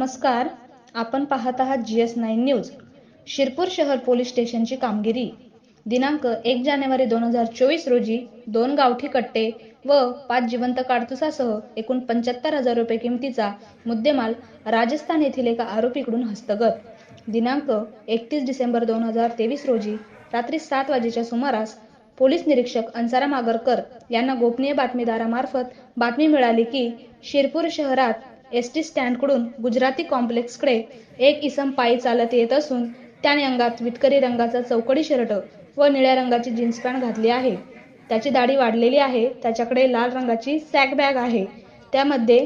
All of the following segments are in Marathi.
नमस्कार. आपण पाहत आहात G S nine news Shirpur शहर पोलीस स्टेशनची कामगिरी. दिनांक एक जानेवारी दोन हजार चोवीस रोजी दोन गावठी कट्टे व पाच जिवंत काडतुसासह एकूण पंच्याहत्तर हजार रुपये किमतीचा मुद्देमाल राजस्थान येथील एका आरोपीकडून हस्तगत. दिनांक एकतीस डिसेंबर दोन हजार तेवीस रोजी रात्री सात वाजेच्या सुमारास पोलीस निरीक्षक अंसाराम आगरकर यांना गोपनीय बातमीदारामार्फत बातमी मिळाली की शिरपूर शहरात एस टी स्टँडकडून गुजराती कॉम्प्लेक्सकडे एक इसम पायी चालत येत असून त्याने अंगात विटकरी रंगाचा चौकडी शर्ट व निळ्या रंगाची जीन्स पॅन्ट घातली आहे. त्याची दाढी वाढलेली आहे. त्याच्याकडे लाल रंगाची सॅक बॅग आहे. त्यामध्ये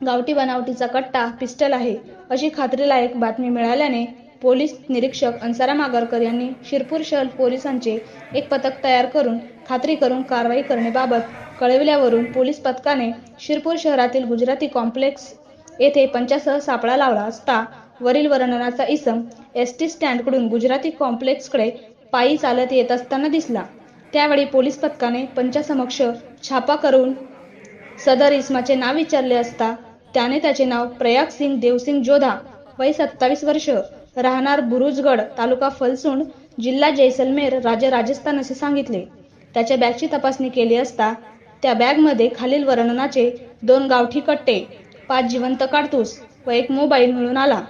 गावठी बनावटीचा कट्टा पिस्टल आहे. अशी खात्रीलायक बातमी मिळाल्याने पोलीस निरीक्षक अंसाराम आगरकर यांनी शिरपूर शहर पोलिसांचे एक पथक तयार करून खात्री करून कारवाई करण्याबाबत कळविल्यावरून पोलीस पथकाने शिरपूर शहरातील गुजराती कॉम्प्लेक्स येथे पंचासह सापळा लावला असता वरील वर्णनाचा इसम एस टी स्टँडकडून गुजराती कॉम्प्लेक्सकडे पायी चालत येत असताना दिसला. त्यावेळी पोलीस पथकाने पंचासमक्ष छापा करून सदर इसमाचे नाव विचारले असता त्याने त्याचे नाव प्रयाग सिंग देवसिंग जोधा वय सत्तावीस वर्ष राहणार बुरुजगड तालुका फलसुंड जिल्हा जैसलमेर राज्य राजस्थान असे सांगितले. त्याच्या बॅगची तपासणी केली असता त्या बॅगमध्ये खालील वर्णनाचे दोन गावठी कट्टे पाच जिवंत काडतूस व एक मोबाईल मिळून आला.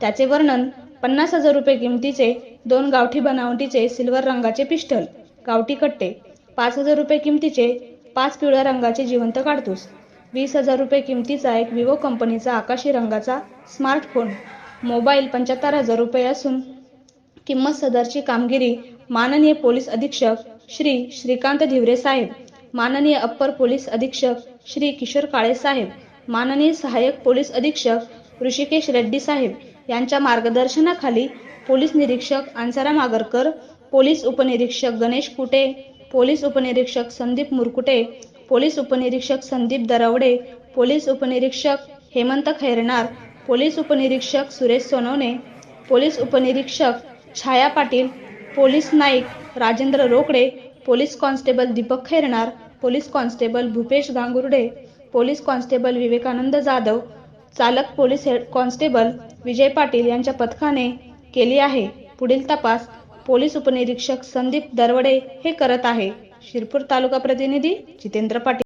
त्याचे वर्णन पन्नास हजार रुपये किमतीचे दोन गावठी बनावटीचे सिल्वर रंगाचे पिस्टल गावठी कट्टे पाच हजार रुपये किमतीचे पाच पिवळ्या रंगाचे जिवंत काडतूस वीस हजार रुपये किमतीचा एक विवो कंपनीचा आकाशी रंगाचा स्मार्टफोन मोबाईल पंच्याहत्तर हजार रुपये असून किंमत सदरची कामगिरी माननीय पोलीस अधीक्षक श्री श्रीकांत धिवरे साहेब. माननीय अप्पर पोलीस अधीक्षक श्री किशोर काळे साहेब माननीय सहाय्यक पोलीस अधीक्षक ऋषिकेश रेड्डी साहेब यांच्या मार्गदर्शनाखाली पोलीस निरीक्षक अंसाराम आगरकर पोलीस उपनिरीक्षक गणेश कुटे पोलीस उपनिरीक्षक संदीप मुरकुटे पोलीस उपनिरीक्षक संदीप दरवडे पोलीस उपनिरीक्षक हेमंत खैरनार पोलीस उपनिरीक्षक सुरेश सोनवणे पोलीस उपनिरीक्षक Chhaya Patil police naik Rajendra Rokade police constable Deepak Khairnar police constable Bhupesh Gangurde police constable Vivekanand Jadhav चालक police head constable Vijay Patil यांच्या पथकाने केली आहे. पुढील तपास पोलीस उपनिरीक्षक संदीप दरवडे हे करत आहे. शिरपूर तालुका प्रतिनिधी जितेंद्र पाटील.